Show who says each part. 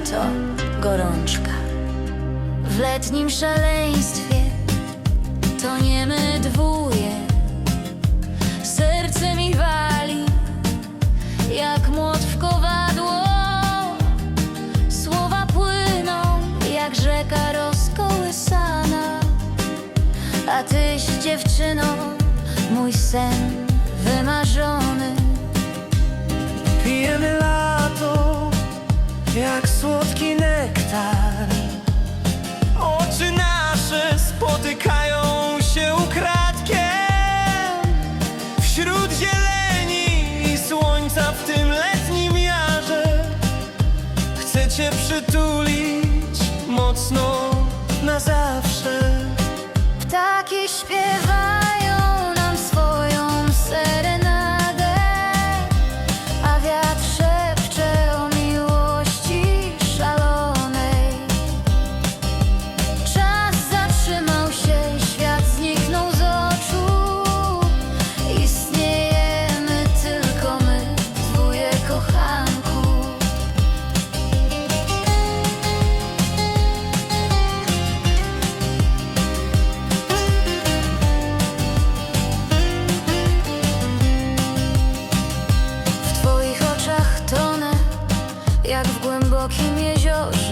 Speaker 1: co gorączka. W letnim szaleństwie toniemy dwóje. Serce mi wali jak młot w kowadło. Słowa płyną jak rzeka rozkołysana. A tyś dziewczyną mój sen wymarzony.
Speaker 2: Jak słodki nektar. Oczy nasze spotykają się ukradkiem wśród zieleni i słońca w tym letnim jarze. Chcę cię przytulić mocno na zawsze.
Speaker 1: Ptaki śpiewają que me ajoelho